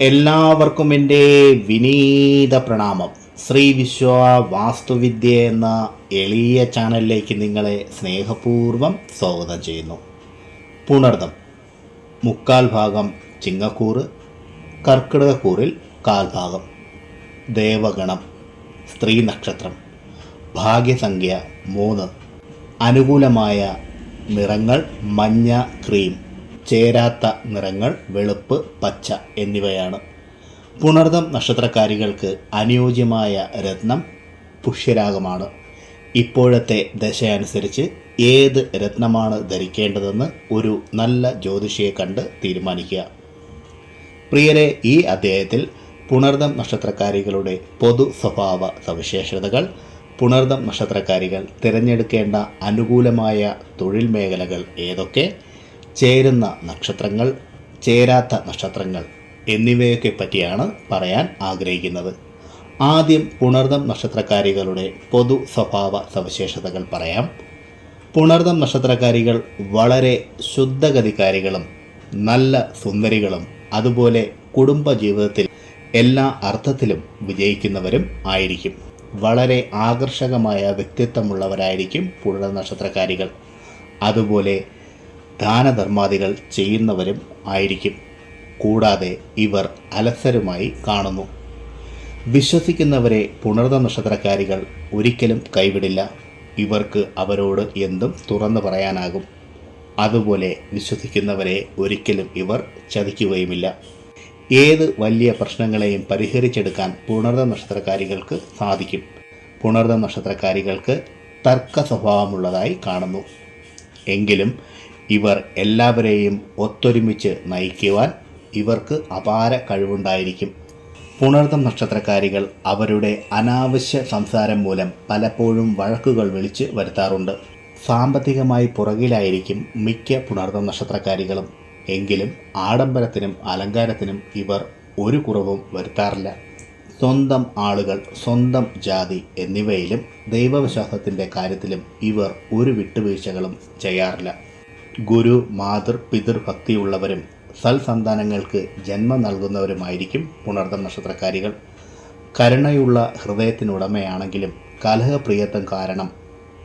എല്ലാവർക്കും എന്റെ വിനീത പ്രണാമം. ശ്രീ വിശ്വ വാസ്തുവിദ്യ എന്ന എളിയ ചാനലിലേക്ക് നിങ്ങളെ സ്നേഹപൂർവം സ്വാഗതം ചെയ്യുന്നു. പുണർദം മുക്കാൽ ഭാഗം ചിങ്ങക്കൂറ് കർക്കിടകക്കൂറിൽ കാൽഭാഗം. ദേവഗണം സ്ത്രീ നക്ഷത്രം. ഭാഗ്യസംഖ്യ മൂന്ന്. അനുകൂലമായ നിറങ്ങൾ മഞ്ഞ ക്രീം. ചേരാത്ത നിറങ്ങൾ വെളുപ്പ് പച്ച എന്നിവയാണ്. പുണർദം നക്ഷത്രക്കാരികൾക്ക് അനുയോജ്യമായ രത്നം പുഷ്യരാഗമാണ്. ഇപ്പോഴത്തെ ദശ അനുസരിച്ച് ഏത് രത്നമാണ് ധരിക്കേണ്ടതെന്ന് ഒരു നല്ല ജ്യോതിഷിയെ കണ്ട് തീരുമാനിക്കുക. പ്രിയരെ ഈ അധ്യായത്തിൽ പുണർദം നക്ഷത്രക്കാരികളുടെ പൊതു സ്വഭാവ സവിശേഷതകൾ പുണർദം നക്ഷത്രക്കാരികൾ തിരഞ്ഞെടുക്കേണ്ട അനുകൂലമായ തൊഴിൽ മേഖലകൾ ഏതൊക്കെ ചേരുന്ന നക്ഷത്രങ്ങൾ ചേരാത്ത നക്ഷത്രങ്ങൾ എന്നിവയൊക്കെ പറ്റിയാണ് പറയാൻ ആഗ്രഹിക്കുന്നത്. ആദ്യം പുണർദം നക്ഷത്രക്കാരികളുടെ പൊതു സ്വഭാവ സവിശേഷതകൾ പറയാം. പുണർദം നക്ഷത്രക്കാരികൾ വളരെ ശുദ്ധഗതിക്കാരികളും നല്ല സുന്ദരികളും അതുപോലെ കുടുംബ ജീവിതത്തിൽ എല്ലാ അർത്ഥത്തിലും വിജയിക്കുന്നവരും ആയിരിക്കും. വളരെ ആകർഷകമായ വ്യക്തിത്വമുള്ളവരായിരിക്കും പുണർ നക്ഷത്രക്കാരികൾ. അതുപോലെ ദാനധർമാദികൾ ചെയ്യുന്നവരും ആയിരിക്കും. കൂടാതെ ഇവർ അലസരുമായി കാണുന്നു. വിശ്വസിക്കുന്നവരെ പുണർന്ന നക്ഷത്രക്കാരികൾ ഒരിക്കലും കൈവിടില്ല. ഇവർക്ക് അവരോട് എന്തും തുറന്നു പറയാനാകും. അതുപോലെ വിശ്വസിക്കുന്നവരെ ഒരിക്കലും ഇവർ ചതിക്കുകയുമില്ല. ഏത് വലിയ പ്രശ്നങ്ങളെയും പരിഹരിച്ചെടുക്കാൻ പുണർന്ന നക്ഷത്രക്കാരികൾക്ക് സാധിക്കും. പുണർന്ന നക്ഷത്രക്കാരികൾക്ക് തർക്ക സ്വഭാവമുള്ളതായി കാണുന്നു. എങ്കിലും ഇവർ എല്ലാവരെയും ഒത്തൊരുമിച്ച് നയിക്കുവാൻ ഇവർക്ക് അപാര കഴിവുണ്ടായിരിക്കും. പുണർതം നക്ഷത്രക്കാരികൾ അവരുടെ അനാവശ്യ സംസാരം മൂലം പലപ്പോഴും വഴക്കുകൾ വിളിച്ച് വരുത്താറുണ്ട്. സാമ്പത്തികമായി പുറകിലായിരിക്കും മിക്ക പുണർതം നക്ഷത്രക്കാരികളും. എങ്കിലും ആഡംബരത്തിനും അലങ്കാരത്തിനും ഇവർ ഒരു കുറവും വരുത്താറില്ല. സ്വന്തം ആളുകൾ സ്വന്തം ജാതി എന്നിവയിലും ദൈവവിശ്വാസത്തിന്റെ കാര്യത്തിലും ഇവർ ഒരു വിട്ടുവീഴ്ചകളും ചെയ്യാറില്ല. ഗുരു മാതൃ പിതൃ പിതൃഭക്തിയുള്ളവരും സൽസന്താനങ്ങൾക്ക് ജന്മം നൽകുന്നവരുമായിരിക്കും പുണർദം നക്ഷത്രക്കാരികൾ. കരുണയുള്ള ഹൃദയത്തിനുടമയാണെങ്കിലും കലഹപ്രിയത്വം കാരണം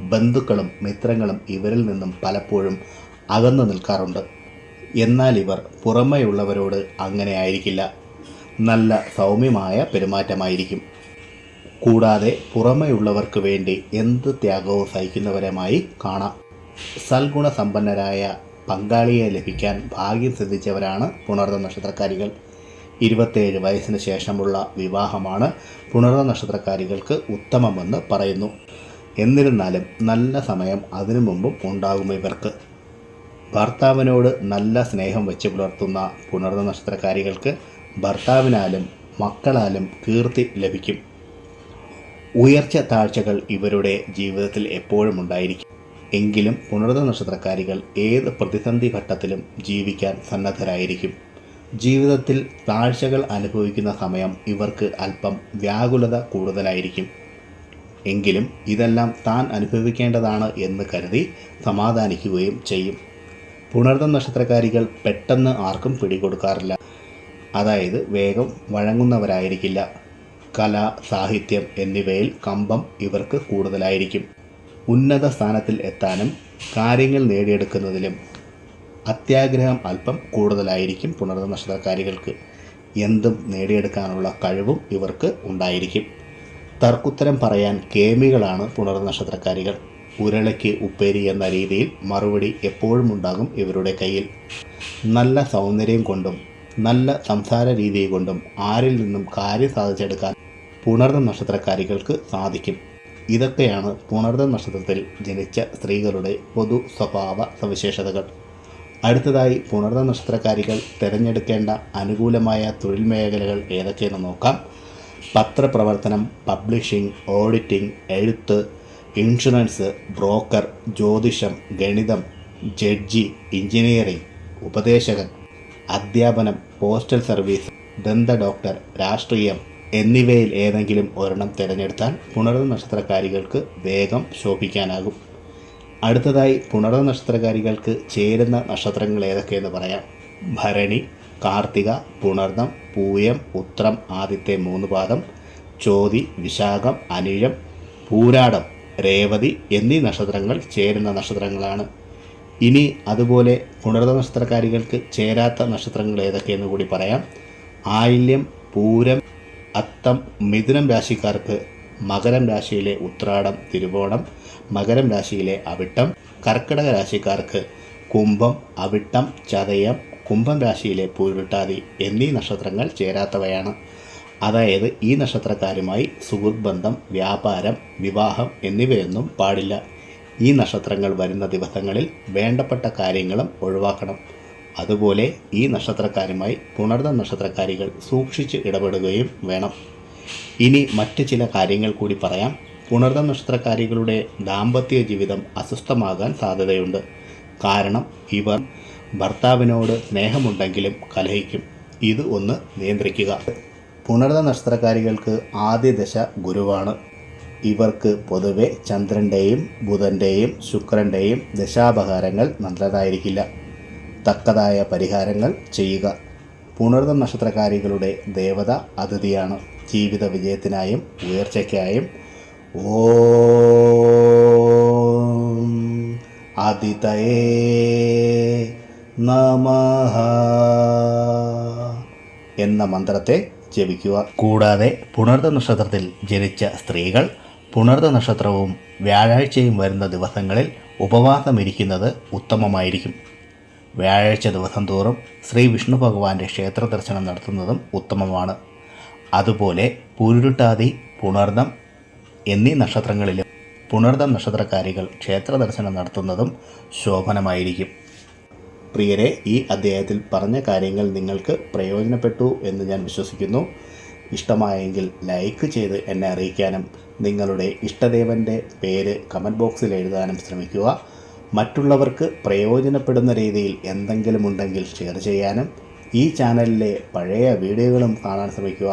ബന്ധുക്കളും മിത്രങ്ങളും ഇവരിൽ നിന്നും പലപ്പോഴും അകന്നു നിൽക്കാറുണ്ട്. എന്നാൽ ഇവർ പുറമെയുള്ളവരോട് അങ്ങനെ ആയിരിക്കില്ല. നല്ല സൗമ്യമായ പെരുമാറ്റമായിരിക്കും. കൂടാതെ പുറമെയുള്ളവർക്ക് വേണ്ടി എന്ത് ത്യാഗവും സഹിക്കുന്നവരുമായി കാണാം. സൽഗുണസമ്പന്നരായ പങ്കാളിയെ ലഭിക്കാൻ ഭാഗ്യം സിദ്ധിച്ചവരാണ് പുണർന്ന നക്ഷത്രക്കാരികൾ. ഇരുപത്തേഴ് വയസ്സിന് ശേഷമുള്ള വിവാഹമാണ് പുണർന്ന നക്ഷത്രക്കാരികൾക്ക് ഉത്തമമെന്ന് പറയുന്നു. എന്നിരുന്നാലും നല്ല സമയം അതിനു മുമ്പും ഉണ്ടാകും ഇവർക്ക്. ഭർത്താവിനോട് നല്ല സ്നേഹം വെച്ച് പുലർത്തുന്ന പുണർന്ന നക്ഷത്രക്കാരികൾക്ക് ഭർത്താവിനാലും മക്കളാലും കീർത്തി ലഭിക്കും. ഉയർച്ച താഴ്ചകൾ ഇവരുടെ ജീവിതത്തിൽ എപ്പോഴും ഉണ്ടായിരിക്കും. എങ്കിലും പുണർത നക്ഷത്രക്കാരികൾ ഏത് പ്രതിസന്ധി ഘട്ടത്തിലും ജീവിക്കാൻ സന്നദ്ധരായിരിക്കും. ജീവിതത്തിൽ താഴ്ചകൾ അനുഭവിക്കുന്ന സമയം ഇവർക്ക് അല്പം വ്യാകുലത കൂടുതലായിരിക്കും. എങ്കിലും ഇതെല്ലാം താൻ അനുഭവിക്കേണ്ടതാണ് എന്ന് കരുതി സമാധാനിക്കുകയും ചെയ്യും. പുണർദം നക്ഷത്രക്കാരികൾ പെട്ടെന്ന് ആർക്കും പിടികൊടുക്കാറില്ല. അതായത് വേഗം വഴങ്ങുന്നവരായിരിക്കില്ല. കല സാഹിത്യം എന്നിവയിൽ കമ്പം ഇവർക്ക് കൂടുതലായിരിക്കും. ഉന്നത സ്ഥാനത്തിൽ എത്താനും കാര്യങ്ങൾ നേടിയെടുക്കുന്നതിലും അത്യാഗ്രഹം അല്പം കൂടുതലായിരിക്കും പുണർന്ന നക്ഷത്രക്കാരികൾക്ക് എന്തും നേടിയെടുക്കാനുള്ള കഴിവും ഇവർക്ക് ഉണ്ടായിരിക്കും. തർക്കുത്തരം പറയാൻ കേമികളാണ് പുണർന്ന നക്ഷത്രക്കാരികൾ ഉരുളയ്ക്ക് ഉപ്പേരി എന്ന രീതിയിൽ മറുപടി എപ്പോഴും ഉണ്ടാകും ഇവരുടെ കയ്യിൽ. നല്ല സൗന്ദര്യം കൊണ്ടും നല്ല സംസാര രീതി കൊണ്ടും ആരിൽ നിന്നും കാര്യം സാധിച്ചെടുക്കാൻ പുണർന്ന നക്ഷത്രക്കാരികൾക്ക് സാധിക്കും. ഇതൊക്കെയാണ് പുണർദ നക്ഷത്രത്തിൽ ജനിച്ച സ്ത്രീകളുടെ പൊതു സ്വഭാവ സവിശേഷതകൾ. അടുത്തതായി പുണർദ നക്ഷത്രക്കാരികൾ തിരഞ്ഞെടുക്കേണ്ട അനുകൂലമായ തൊഴിൽ മേഖലകൾ ഏതൊക്കെയെന്ന് നോക്കാം. പത്രപ്രവർത്തനം പബ്ലിഷിംഗ് ഓഡിറ്റിംഗ് എഴുത്ത് ഇൻഷുറൻസ് ബ്രോക്കർ ജ്യോതിഷം ഗണിതം ജഡ്ജി എഞ്ചിനീയറിംഗ് ഉപദേശകൻ അധ്യാപനം പോസ്റ്റൽ സർവീസ് ദന്ത ഡോക്ടർ രാഷ്ട്രീയം എന്നിവയിൽ ഏതെങ്കിലും ഒരെണ്ണം തിരഞ്ഞെടുത്താൽ പുണർന്ന നക്ഷത്രക്കാരികൾക്ക് വേഗം ശോഭിക്കാനാകും. അടുത്തതായി പുണർന്ന നക്ഷത്രക്കാരികൾക്ക് ചേരുന്ന നക്ഷത്രങ്ങൾ ഏതൊക്കെയെന്ന് പറയാം. ഭരണി കാർത്തിക പുണർന്നം പൂയം ഉത്രം ആദ്യത്തെ മൂന്ന് പാദം ചോതി വിശാഖം അനിഴം പൂരാടം രേവതി എന്നീ നക്ഷത്രങ്ങൾ ചേരുന്ന നക്ഷത്രങ്ങളാണ്. ഇനി അതുപോലെ പുണർദ നക്ഷത്രക്കാരികൾക്ക് ചേരാത്ത നക്ഷത്രങ്ങൾ ഏതൊക്കെയെന്ന് കൂടി പറയാം. ആയില്യം പൂരം അത്തം മിഥുനം രാശിക്കാർക്ക് മകരം രാശിയിലെ ഉത്രാടം തിരുവോണം. മകരം രാശിയിലെ അവിട്ടം. കർക്കിടക രാശിക്കാർക്ക് കുംഭം അവിട്ടം ചതയം കുംഭം രാശിയിലെ പൂരുട്ടാതി എന്നീ നക്ഷത്രങ്ങൾ ചേരാത്തവയാണ്. അതായത് ഈ നക്ഷത്രക്കാരുമായി സുഹൃത്ത് ബന്ധം വ്യാപാരം വിവാഹം എന്നിവയൊന്നും പാടില്ല. ഈ നക്ഷത്രങ്ങൾ വരുന്ന ദിവസങ്ങളിൽ വേണ്ടപ്പെട്ട കാര്യങ്ങളും ഒഴിവാക്കണം. അതുപോലെ ഈ നക്ഷത്രക്കാരുമായി പുണർന്ന നക്ഷത്രക്കാരികൾ സൂക്ഷിച്ച് ഇടപെടുകയും വേണം. ഇനി മറ്റ് ചില കാര്യങ്ങൾ കൂടി പറയാം. പുണർന്ന നക്ഷത്രക്കാരികളുടെ ദാമ്പത്യ ജീവിതം അസ്വസ്ഥമാകാൻ സാധ്യതയുണ്ട്. കാരണം ഇവർ ഭർത്താവിനോട് സ്നേഹമുണ്ടെങ്കിലും കലഹിക്കും. ഇത് ഒന്ന് നിയന്ത്രിക്കുക. പുണർന്ന നക്ഷത്രക്കാരികൾക്ക് ആദ്യ ദശ ഗുരുവാണ്. ഇവർക്ക് പൊതുവെ ചന്ദ്രന്റെയും ബുധന്റെയും ശുക്രന്റെയും ദശാപഹാരങ്ങൾ നല്ലതായിരിക്കില്ല. തക്കതായ പരിഹാരങ്ങൾ ചെയ്യുക. പുണർന്ന നക്ഷത്രകാരികളുടെ ദേവത അതിഥിയാണ്. ജീവിത വിജയത്തിനായും ഉയർച്ചയ്ക്കായും ഓ അതിഥയേ നമഃ എന്ന മന്ത്രത്തെ ജപിക്കുക. കൂടാതെ പുണർദ നക്ഷത്രത്തിൽ ജനിച്ച സ്ത്രീകൾ പുണർദ നക്ഷത്രവും വ്യാഴാഴ്ചയും വരുന്ന ദിവസങ്ങളിൽ ഉപവാസമിരിക്കുന്നത് ഉത്തമമായിരിക്കും. വ്യാഴാഴ്ച ദിവസം തോറും ശ്രീ വിഷ്ണു ഭഗവാന്റെ ക്ഷേത്ര ദർശനം നടത്തുന്നതും ഉത്തമമാണ്. അതുപോലെ പുരുട്ടാതി പുണർദം എന്നീ നക്ഷത്രങ്ങളിലും പുണർദം നക്ഷത്രക്കാരികൾ ക്ഷേത്ര ദർശനം നടത്തുന്നതും ശോഭനമായിരിക്കും. പ്രിയരെ ഈ അധ്യായത്തിൽ പറഞ്ഞ കാര്യങ്ങൾ നിങ്ങൾക്ക് പ്രയോജനപ്പെട്ടു എന്ന് ഞാൻ വിശ്വസിക്കുന്നു. ഇഷ്ടമായെങ്കിൽ ലൈക്ക് ചെയ്ത് എന്നെ അറിയിക്കാനും നിങ്ങളുടെ ഇഷ്ടദേവന്റെ പേര് കമന്റ് ബോക്സിൽ എഴുതാനും ശ്രമിക്കുക. മറ്റുള്ളവർക്ക് പ്രയോജനപ്പെടുന്ന രീതിയിൽ എന്തെങ്കിലും ഉണ്ടെങ്കിൽ ഷെയർ ചെയ്യാനും ഈ ചാനലിലെ പഴയ വീഡിയോകളും കാണാൻ ശ്രമിക്കുക.